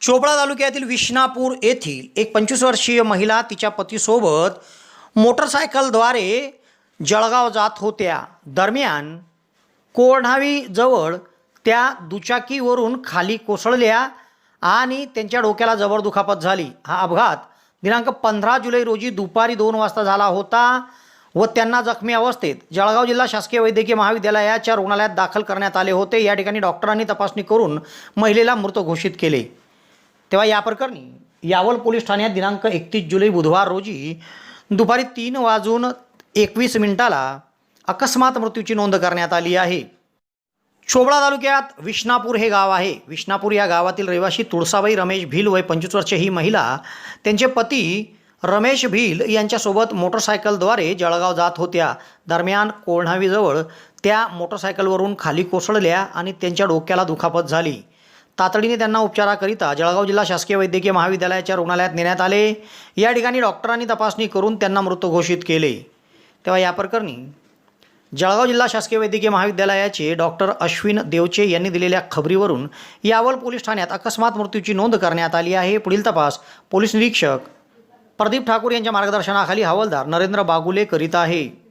चोपडा तालुक्यातील विष्णापूर येथील एक पंचवीस वर्षीय महिला तिच्या पतीसोबत मोटरसायकलद्वारे जळगाव जात होत्या. दरम्यान कोरढावीजवळ त्या दुचाकीवरून खाली कोसळल्या आणि त्यांच्या डोक्याला जबर दुखापत झाली. हा अपघात दिनांक पंधरा जुलै रोजी दुपारी दोन वाजता झाला होता व त्यांना जखमी अवस्थेत जळगाव जिल्हा शासकीय वैद्यकीय महाविद्यालयाच्या रुग्णालयात दाखल करण्यात आले होते. या ठिकाणी डॉक्टरांनी तपासणी करून महिलेला मृत घोषित केले. तेव्हा या प्रकरणी यावल पोलीस ठाण्यात दिनांक एकतीस जुलै बुधवार रोजी दुपारी तीन वाजून एकवीस मिनिटाला अकस्मात मृत्यूची नोंद करण्यात आली आहे. चोबळा तालुक्यात विष्णापूर हे गाव आहे. विष्णापूर या गावातील रहिवासी तुळसाबाई रमेश भिल वय पंचवीस वर्ष ही महिला त्यांचे पती रमेश भिल यांच्यासोबत मोटरसायकलद्वारे जळगाव जात होत्या. दरम्यान कोल्हावीजवळ त्या मोटरसायकलवरून खाली कोसळल्या आणि त्यांच्या डोक्याला दुखापत झाली. तातडीने त्यांना उपचाराकरिता जळगाव जिल्हा शासकीय वैद्यकीय महाविद्यालयाच्या रुग्णालयात नेण्यात आले. या ठिकाणी डॉक्टरांनी तपासणी करून त्यांना मृत घोषित केले. तेव्हा या प्रकरणी जळगाव जिल्हा शासकीय वैद्यकीय महाविद्यालयाचे डॉक्टर अश्विन देवचे यांनी दिलेल्या खबरीवरून यावल पोलीस ठाण्यात अकस्मात मृत्यूची नोंद करण्यात आली आहे. पुढील तपास पोलीस निरीक्षक प्रदीप ठाकूर यांच्या मार्गदर्शनाखाली हवालदार नरेंद्र बागुले करीत आहे.